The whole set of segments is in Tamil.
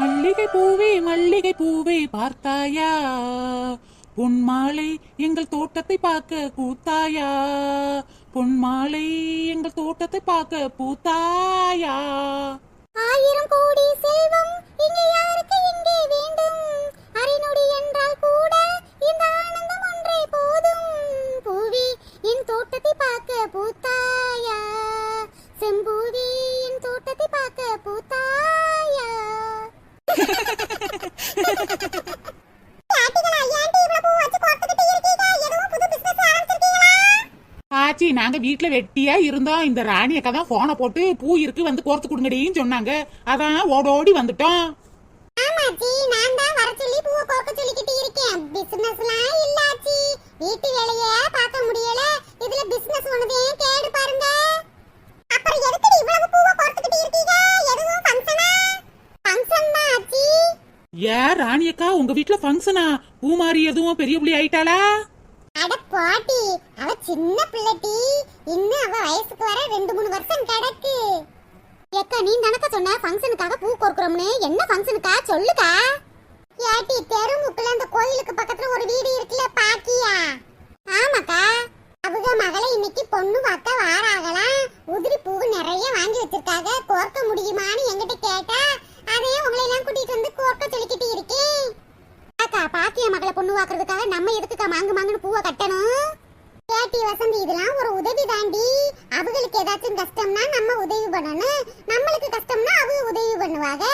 மல்லிகை பூவே மல்லிகை பூவே பார்த்தாயா? பொன்மாலை எங்கள் தோட்டத்தை பார்க்க பூத்தாயா? பொன்மாலை எங்கள் தோட்டத்தை பார்க்க பூத்தாயா? ஆயிரம் கோடி செல்வம் இங்கே யாருக்கு இங்கே வேண்டும்? அரைநொடி என்றால் கூட இந்த நாங்க வீட்ல வெட்டியா இருந்தோம் இந்த ராணி அக்கா தான் போனை போட்டு பூ இருக்கு வந்து கோர்த்து கொடுங்கடின்னு சொன்னாங்க. அதான் ஓடோடி வந்துட்டோம் ஆமாச்சி நான் தான் வர சொல்லி பூவை கோர்க்க சொல்லிக்கிட்டு இருக்கேன். பிசினஸ்லாம் இல்ல ஆச்சி வீட்டு வேலையே பார்க்க முடியல. இதுல பிசினஸ் ஒண்ணுதே கேடு பாருங்க. அப்புறம் எதுக்கு இவ்வளவு பூவை கோர்த்துக்கிட்டு இருக்கீங்க? எதுவும் ஃபங்க்ஷனா ஃபங்க்ஷன் தான் ஆச்சி ஏன் ராணி அக்கா உங்க வீட்ல ஃபங்க்ஷனா பூ மாறி எதுவும் பெரிய புள்ளி ஆயிட்டாளா? அட பாட்டி அவ சின்ன பிள்ளைட்டி. இன்னும் அவ வயசுக்கு வர ரெண்டு மூணு வருஷம் கிடக்கு. ஏக்கா நீ தானக்கா சொன்ன ஃபங்க்ஷனுக்காக பூ கோர்க்குறோம்னு? என்ன ஃபங்க்ஷனுக்கா சொல்லுக்கா. ஏட்டி தெருமுக்குல அந்த கோயிலுக்கு பக்கத்துல ஒரு வீடு இருக்குல்ல பாக்கியா? ஆமாக்கா. அவங்க மகளை இன்னைக்கு பொண்ணு பார்க்க வாராகலாம் உதிரி பூ நிறைய வாங்கி வச்சிருக்காங்க. கோர்க்க முடியுமான்னு என்கிட்ட கேட்டா அதையே உங்களை எல்லாம் கூட்டிட்டு வந்து கோர்க்க சொல்லிக்கிட்டு இருக்கேன். அக்கா பாக்கிய மகளை பொண்ணு வாக்குறதுக்காக நம்ம எதுக்குக்கா மாங்கு மாங்குன்னு பூவை கட்டணும்? கேட்டி வசந்தி இதெல்லாம் ஒரு உதவி தாண்டி. அவங்களுக்கு ஏதாச்சும் கஷ்டம்னா நம்ம உதவி பண்ணணும். நம்மளுக்கு கஷ்டம்னா அவங்க உதவி பண்ணுவாங்க.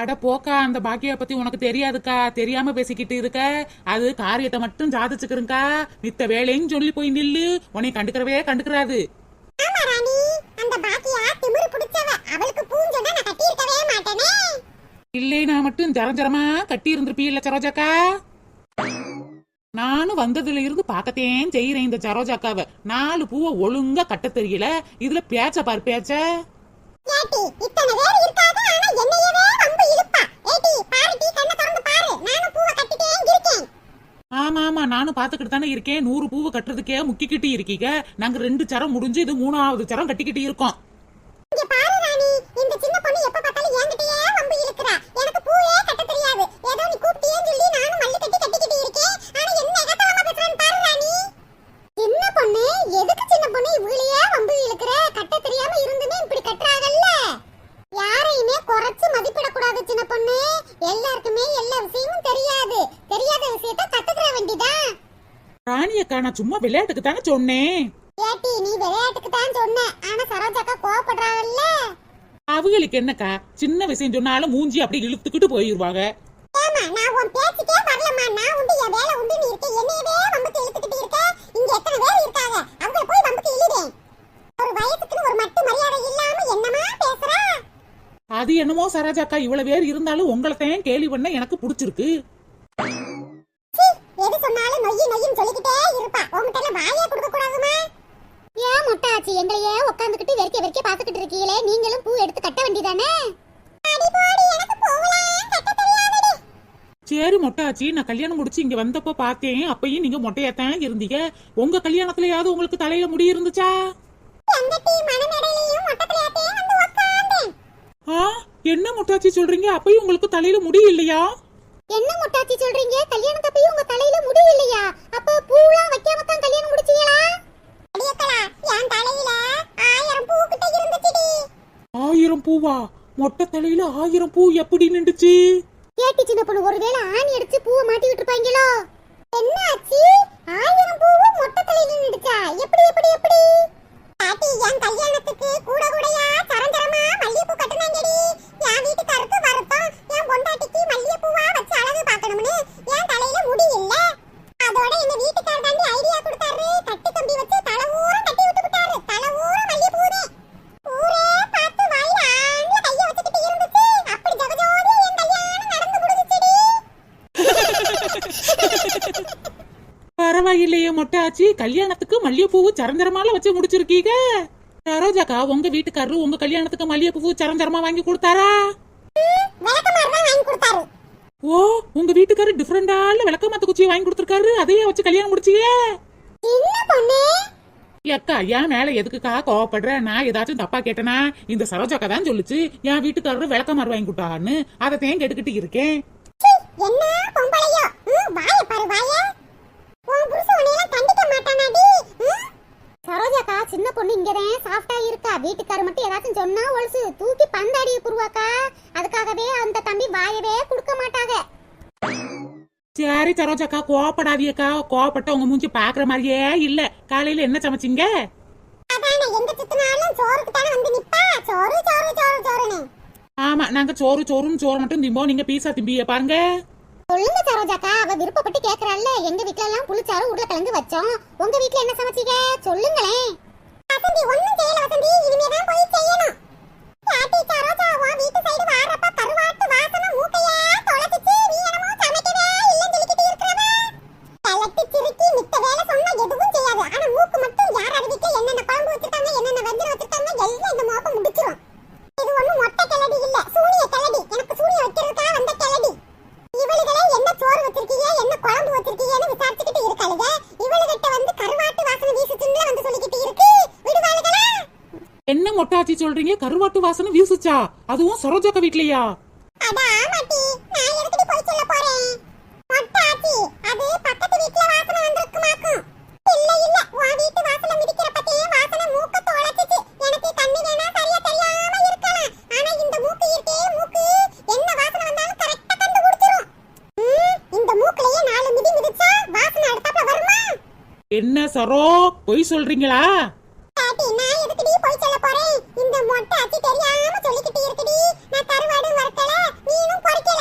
அட போக்கா அந்த பாக்கியா பத்தி உனக்கு தெரியாதுக்கா. தெரியாம பேசிக்கிட்டு இருக்க. அது காரியத்தை மட்டும் சாதிச்சுக்கிறங்கா மித்த வேலையும் சொல்லி போய் நில்லு. உன்னை கண்டுக்கிறவே கண்டுக்கிறாது. ஆமா ராணி. அந்த பாக்கியா திமிரு பிடிச்சவ. அவளுக்கு பூஞ்சொன்னா நான் கட்டியிருக்கவே மாட்டேனே. இல்லை நான் மட்டும் ஜரஞ்சரமா கட்டி இருந்திருப்பீல்ல சரோஜாக்கா? நானும் வந்ததுல இருந்து பாக்கத்தேன் செய்யறேன் இந்த சரோஜாக்காவை. நாலு பூவை ஒழுங்கா கட்ட தெரியல. இதுல பேச்ச பாரு பேச்ச. ஆமா ஆமா நானும் பாத்துக்கிட்டு தானே இருக்கேன். நூறு பூவை கட்டுறதுக்கே முக்கிக்கிட்டு இருக்கீங்க. நாங்க ரெண்டு சரம் முடிஞ்சு இது மூணாவது சரம் கட்டிக்கிட்டு இருக்கோம் இங்க பாரு ராணி இந்த சின்ன பொண்ணு எப்ப பார்த்தாலும் என்கிட்டயே வம்பு இழுக்குறா எனக்கு பூவே கட்ட தெரியாது ஏதோ நீ கூப்பிட்டியே சொல்லி நானும் மல்லு கட்டி கட்டிக்கிட்டு இருக்கேன் ஆனா என்ன எகத்தாளமா பேசுறான்னு பாரு ராணி சின்ன பொண்ணு எதுக்கு சின்ன பொண்ணு இவளையே வம்பு இழுக்குற கட்ட தெரியாம இருந்துமே இப்படி கட்டுறாங்கல்ல யாரையுமே குறைச்சு மதிப்பிடக்கூடாது சின்ன பொண்ணு எல்லாருக்குமே எல்லா விஷயமும் தெரியாது. தெரியாத விஷயத்த கத்துக்கிற வேண்டிதான் ராணி அக்கா நான் சும்மா விளையாட்டுக்கு தானே சொன்னேன் ஏட்டி நீ விளையாட்டுக்கு தான் சொன்ன. ஆனா சரோஜாக்கா கோவப்படுறாங்கல்ல? அவங்களுக்கு என்னக்கா? சின்ன விஷயம் சொன்னாலும் மூஞ்சி அப்படி இழுத்துக்கிட்டு போயிருவாங்க ஏமா நான் உன் பேச்சுக்கே வரலம்மா. நான் உண்டு என் வேலை உண்டு நீ இருக்க என்னையவே வம்புக்கு இழுத்துக்கிட்டு இருக்க இங்க எத்தனை பேர் இருக்காங்க? அது என்னமோ சரோஜாக்கா இவ்வளவு பேர் இருந்தாலும் உங்களை தான் கேலி பண்ண எனக்கு பிடிச்சிருக்கு. சீ, எது சொன்னாலும் நொய்யி நொய்யின்னு சொல்லிக்கிட்டே இருப்பா. எல்லாம் வாயே கொடுக்க கூடாதுமா ஏன் முட்டாச்சு? எங்களையே உட்காந்துக்கிட்டு வெறிக்க வெறிக்க பாத்துக்கிட்டு இருக்கீங்களே. நீங்களும் பூ எடுத்து கட்ட வேண்டியதானே? அடி போடி எனக்கு பூவெல்லாம் கட்ட தெரியாதடி. சரி மொட்டாச்சி நான் கல்யாணம் முடிச்சு இங்க வந்தப்போ பார்த்தேன். அப்பயும் நீங்க மொட்டையாத்தான் இருந்தீங்க. உங்க கல்யாணத்துலயாவது உங்களுக்கு தலையில முடி இருந்துச்சா? ஆ? என்ன மொட்டாச்சி சொல்றீங்க? அப்பயும் உங்களுக்கு தலையில முடி இல்லையா? என்ன முட்டாச்சி சொல்றீங்க? கல்யாணத்தப்பயும் உங்க தலையில முடி இல்லையா? அப்ப பூலாம் வைக்காம தான் கல்யாணம் முடிச்சீங்களா? அடியக்கலா என் தலையில ஆயிரம் பூ கிட்ட இருந்துச்சுடி. ஆயிரம் பூவா? மொட்டை தலையில ஆயிரம் பூ எப்படி நின்றுச்சு? கேட்டி சின்ன பொண்ணு ஒருவேளை ஆணி அடிச்சு பூவை மாட்டி விட்டுருப்பாங்களோ பரவாயில்லையே மொட்டாச்சி. கல்யாணத்துக்கு மல்லிகைப்பூவு சரந்தரமால வச்சு முடிச்சிருக்கீங்க. சரோஜாக்கா உங்க வீட்டுக்காரரு உங்க கல்யாணத்துக்கு மல்லிகைப்பூவு சரஞ்சரமா வாங்கி கொடுத்தாரா? வாங்கி ஓ உங்க வீட்டுக்காரரு டிஃபரெண்டால விளக்கமாத்த குச்சியை வாங்கி கொடுத்திருக்காரு. அதையே வச்சு கல்யாணம் முடிச்சியே. அக்கா என் மேல எதுக்குக்கா கோவப்படுற? நான் ஏதாச்சும் தப்பா கேட்டனா? இந்த சரோஜாக்கா தான் சொல்லுச்சு என் வீட்டுக்காரரு விளக்கமாறு வாங்கி கொடுத்தான்னு. அதை தேன் கேட்டுக்கிட்டு இருக்கேன். என்ன பொம்பளையோ? ம், வாய பாரு வாய. உன் புருஷன் உன்னையெல்லாம் கண்டிக்க மாட்டானாடி? சரோஜாக்கா சின்ன பொண்ணு இங்கதான் சாஃப்டா இருக்கா? வீட்டுக்காரர் மட்டும் ஏதாச்சும் சொன்னா ஒழுசு தூக்கி பந்தாடி குருவாக்கா அதுக்காகவே அந்த தம்பி வாயவே கொடுக்க மாட்டாங்க. சரி சரோஜாக்கா கோவப்படாதியக்கா கோவப்பட்ட உங்க மூஞ்சி பாக்குற மாதிரியே இல்ல. காலையில என்ன சமைச்சீங்க? அதானே எங்க சுத்தினாலும் சோறுக்கு தானே வந்து நிப்பா? சோறு சோறு சோறு சோறுன்னு. ஆமா நாங்க சோறு சோறுன்னு சோறு மட்டும் திம்போம். நீங்க பீஸா திம்பிய பாருங்க. சொல்லுங்க சரோஜாக்கா அவ விருப்பப்பட்டு கேக்குறாள்ல. எங்க வீட்ல எல்லாம் புளிச்சாறு உருளைக்கிழங்கு வச்சோம். உங்க வீட்ல என்ன சமைச்சீங்க சொல்லுங்களேன். வசந்தி ஒண்ணும் செய்யல வசந்தி. இனிமே தான் போய் செய்யணும். யாட்டி சரோஜா உன் வீட்டு சைடு வாரப்ப கருவாட்டு வாசனை மூக்கையா தொலைச்சிச்சு. நீ என்னமோ சமைக்கவே இல்லைன்னு சொல்லிக்கிட்டு இருக்கிறவ. கலட்டி சிறுக்கி மித்த வேலை சொன்னா எதுவும் செய்யாது. ஆனா மூக்கு மட்டும் யார் யார் என்னென்ன குழம்பு வச்சிருக்காங்க என்னென்ன வச்சிருக்காங்க எல்லாம் இந்த மோப்பம் முடிச்சிரும் இது ஒண்ணும் மொட்டை கிளடி இல்ல சூனிய கிளடி எனக்கு சூனிய வைக்கிறதுக்காக வந்த கிளடி இவளுகளே என்ன சோறு வச்சிருக்கீங்க என்ன குழம்பு வச்சிருக்கீங்கன்னு விசாரிச்சுக்கிட்டு இருக்காளுங்க இவளுகிட்ட வந்து கருவாட்டு வாசனை வீசுச்சுன்னு வந்து சொல்லிக்கிட்டு இருக்கு விடுவாளுகளா என்ன மொட்டாச்சி சொல்றீங்க கருவாட்டு வாசனை வீசுச்சா அதுவும் சரோஜாக்கா வீட்லயா அட ஆமாட்டி நான் எதுக்கு போய் சொல்ல போறேன் மொட்டாச்சி அது பக்கத்து வீட்ல வாசனை வந்திருக்குமாக்கும் இல்ல இல்ல உன் வீட்டு வாசனை மிதிக்கிற பத்தியே வாசனை மூக்க தொலைச்சிச்சு எனக்கு கண்ணு வேணா இருக்கே மூக்கு என்ன வாசனை வந்தாலும் கரெக்டா கண்டுபிடிச்சிரும். ம், இந்த மூக்குலயே நாலு மிதி மிதிச்சா வாசனை அடுத்தாப்புல வருமா? என்ன சரோ? பொய் சொல்றீங்களா பாட்டி நான் எதுக்குடி போய் சொல்ல போறேன் இந்த மொட்டை அச்சி தெரியாம சொல்லிக்கிட்டு இருக்குடி நான் கருவாடும் வறுக்கல நீனும் பொறிக்கல.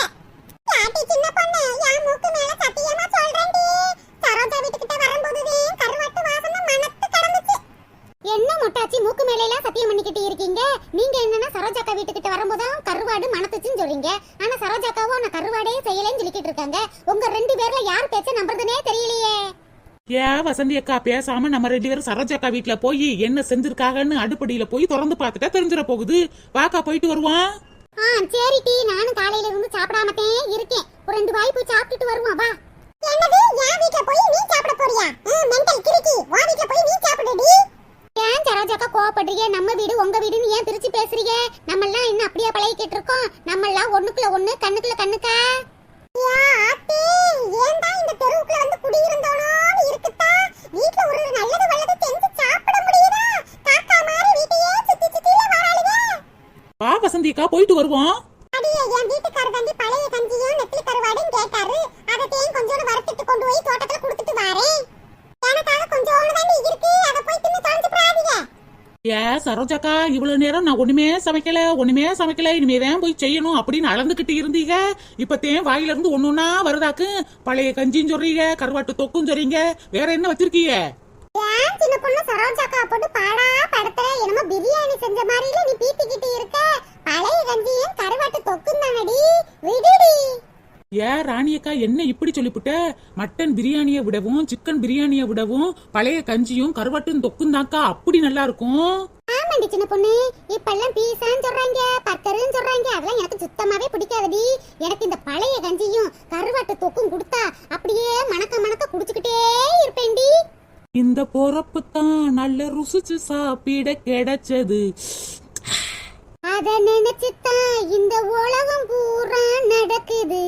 பாட்டி சின்ன பொண்ணு? என் மூக்கு மேல சத்தியமா சொல்றேன்டி. சரோஜா வீட்டுக்கிட்ட வரும்போது கருவாட்டு வாசனை மணத்து கடந்துச்சு. என்ன மொட்டாச்சி மூக்கு மேல எல்லாம் சத்தியம் பண்ணிக்கிட்டு இருக்கீங்க? நீங்க என்னன்னா சரோஜாக்கா வீட்டுக்கிட்ட வரும்போது கருவாடு மனத்துச்சுன்னு சொல்றீங்க. ஆனா சரோஜாக்காவும் நான் கருவாடே செய்யலைன்னு சொல்லிக்கிட்டு இருக்காங்க. உங்க ரெண்டு பேர்ல யார் பேச்ச நம்புறதுனே தெரியலையே. ஏன் வசந்தி அக்கா பேசாம நம்ம ரெண்டு பேரும் சரோஜாக்கா வீட்டுல போய் என்ன செஞ்சிருக்காங்கன்னு அடுப்படியில போய் திறந்து பார்த்துட்டா தெரிஞ்சிட போகுது. வாக்கா போயிட்டு வருவான். ஆ சரி டி. நானும் காலையில இருந்து சாப்பிடாமட்டே இருக்கேன். ஒரு ரெண்டு வாய் போய் சாப்பிட்டுட்டு வருவோம். வா. என்னது? என் வீட்ல போய் நீ சாப்பிட போறியா மெண்டல் கிறுக்கி வா வீட்ல போய் நீ சாப்பிடுடி ஏன் சரோஜாக்கா கோவப்படுறீங்க நம்ம வீடு உங்க வீடுன்னு ஏன் பிரிச்சு பேசுறீங்க நம்ம எல்லாம் இன்னும் அப்படியே பழகிக்கிட்டு இருக்கோம் நம்ம எல்லாம் ஒண்ணுக்குள்ள ஒண்ணு கண்ணுக்குள்ள கண்ணுக்கா ஏன்டா இந்த தெருவுக்குள்ள வந்து குடியிருந்தோனோன்னு இருக்குதா வீட்ல ஒரு நல்லது வல்லது செஞ்சு சாப்பிட முடியுதா காக்கா மாதிரி வீட்டையே சுத்தி சுத்தில வராளுங்க வா வசந்தி அக்கா போயிட்டு வருவோம். அடியே என் வீட்டுக்காரர் வந்து பழைய கஞ்சியும் நெத்திலி கருவாடும் கேட்டாரு. அதை தேன் கொஞ்சோண்டு வறுத்துட்டு கொண்டு போய் தோட்டத்துல கொடுத்துட்டு வாரேன் எனக்காக கொஞ்சோண்டு தான் இருக்கு. அதை போய் தின்னு தொலைஞ்சு போடாதீங்க ஏ சரோஜாக்கா இவ்வளவு நேரம் நான் ஒண்ணுமே சமைக்கல ஒண்ணுமே சமைக்கல. இனிமேதான் போய் செய்யணும் அப்படின்னு அளந்துகிட்டு இருந்தீங்க. இப்பத்தேன் வாயில இருந்து ஒண்ணுன்னா வருதாக்கு? பழைய கஞ்சின்னு சொல்றீங்க கருவாட்டு தொக்கும் சொல்றீங்க. வேற என்ன வச்சிருக்கீங்க? சின்ன பொண்ணு சரோஜாக்கா போட்டு பாடா படத்துல என்னமோ பிரியாணி செஞ்ச மாதிரில நீ பீத்திக்கிட்டு இருக்க. பழைய கஞ்சியும் கருவாட்டு தொக்கும் தானடி. விடுடி. ஏ ராணியக்கா என்ன இப்படி சொல்லிப்புட்ட? மட்டன் பிரியாணியை விடவும் சிக்கன் பிரியாணியை விடவும் பழைய கஞ்சியும் கருவாட்டும் தொக்கும் தாக்கா அப்படி நல்லா இருக்கும். ஆமாண்டி சின்ன பொண்ணு. இப்பெல்லாம் பீஸான்னு சொல்றாங்க பர்கர்னு சொல்றாங்க. அதெல்லாம் எனக்கு சுத்தமாவே பிடிக்காதடி. எனக்கு இந்த பழைய கஞ்சியும் கருவாட்டு தொக்கும் கொடுத்தா அப்படியே மணக்க மணக்க குடிச்சுக்கிட்டே இருப்பேன்டி. இந்த பொறப்பு தான் நல்ல ருசிச்சு சாப்பிட கிடைச்சது. அத நினைச்சுதான் இந்த உலகம் பூரா நடக்குது.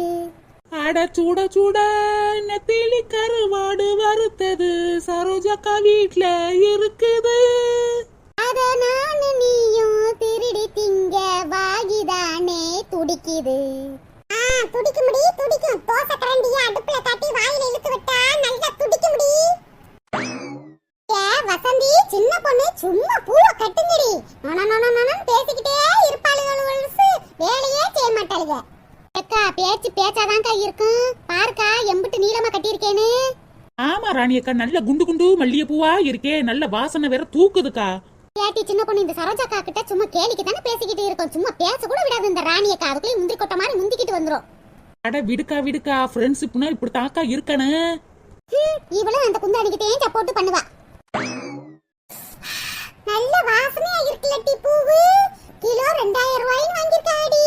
அட சூட சூட நெத்திலி கருவாடு வறுத்தது. சரோஜாக்கா வீட்ல இருக்குது அத நானு நீயும் திருடி திங்க வாகிதானே துடிக்குது ஆ துடிக்க முடி துடிக்கும் தோசை கரண்டிய அடுப்புல காட்டி வாயில இழுத்து விட்டா நல்லா துடிக்க முடி ஏ வசந்தி சின்ன பொண்ணு சும்மா பூவை கட்டுங்கடி நொனனொனனொனன்னு பேசிக்கிட்டே இருப்பாளுகள் ஒழுசு வேலையே செய்ய மாட்டாளுக அக்கா பேச்சு பேச்சாதான்க்கா இருக்கும் பாருக்கா எம்பிட்டு நீளமா கட்டியிருக்கேன்னு ஆமா ராணியக்கா நல்ல குண்டு குண்டு மல்லிகைப்பூவா இருக்கே நல்ல வாசனை வேற தூக்குதுக்கா. ஏட்டி சின்ன பொண்ணு இந்த சரோஜாக்கா கிட்ட சும்மா கேலிக்கு தானே பேசிக்கிட்டு இருக்கோம். சும்மா பேச கூட விடாது இந்த ராணியக்கா அதுக்குள்ளே முந்திரி கொட்ட மாதிரி முந்திக்கிட்டு வந்துரும். அட விடுக்கா விடுக்கா ஃப்ரெண்ட்ஷிப்னா இப்படி தாக்கா இருக்கணும் ஹம், இவளும் அந்த குந்தாணிக்கு தேஞ்சா போட்டு பண்ணுவா. நல்ல வாசனையா இருக்குல்ல டி பூவு. கிலோ ரெண்டாயிரம் ரூபாய்னு வாங்கியிருக்காடி.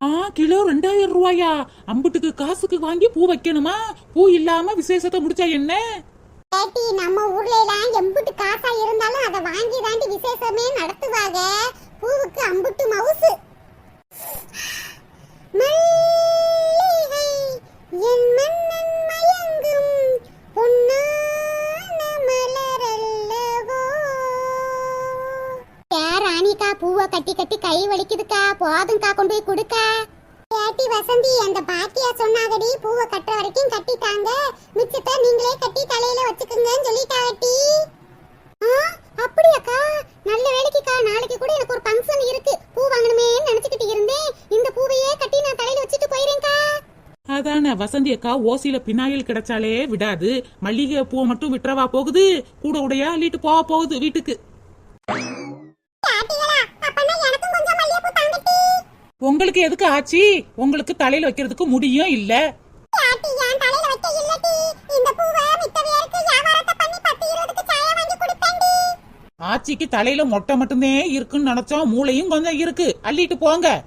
ஆ கிலோ ரெண்டாயிரம் ரூபாயா? அம்புட்டுக்கு காசுக்கு வாங்கி பூ வைக்கணுமா? பூ இல்லாம விசேஷத்தை முடிச்சா என்ன? ஏட்டி நம்ம ஊர்ல எல்லாம் எம்புட்டு காசா இருந்தாலும் அதை வாங்கி தாண்டி விசேஷமே நடத்துவாங்க. பூவுக்கு அம்புட்டு மவுசு. மல்லிகை என் மன்னன் மயங்கும் பொன்னான பூவை கட்டி கட்டி கை வலிக்குதுக்கா. போதும்க்கா கொண்டு போய் கொடுக்கா. ஏட்டி வசந்தி அந்த பாட்டியா சொன்னாகடி பூவை கட்டுற வரைக்கும் கட்டிட்டாங்க. மிச்சத்தை நீங்களே கட்டி தலையில வச்சுக்கோங்கன்னு சொல்லிட்டாட்டி ஆ அப்படியாக்கா. நல்ல வேலைக்குக்கா. நாளைக்கு கூட எனக்கு ஒரு ஃபங்க்ஷன் இருக்கு. பூ வாங்கணுமேன்னு நினைச்சுக்கிட்டு இருந்தேன். இந்த பூவையே கட்டி நான் தலையில வச்சுட்டு போயிறேன்க்கா. அதான வசந்தி அக்கா ஓசியில பினாயில் கிடைச்சாலே விடாது. மல்லிகை பூவை மட்டும் விட்டுறவா போகுது. கூட உடையா அள்ளிட்டு போக போகுது வீட்டுக்கு. உங்களுக்கு எதுக்கு ஆச்சு? உங்களுக்கு தலையில வைக்கிறதுக்கு முடியும் இல்ல. ஆச்சிக்கு தலையில மொட்டை மட்டும்தான் இருக்குன்னு நினைச்சோம் மூளையும் கொஞ்சம் இருக்கு. அள்ளிட்டு போங்க.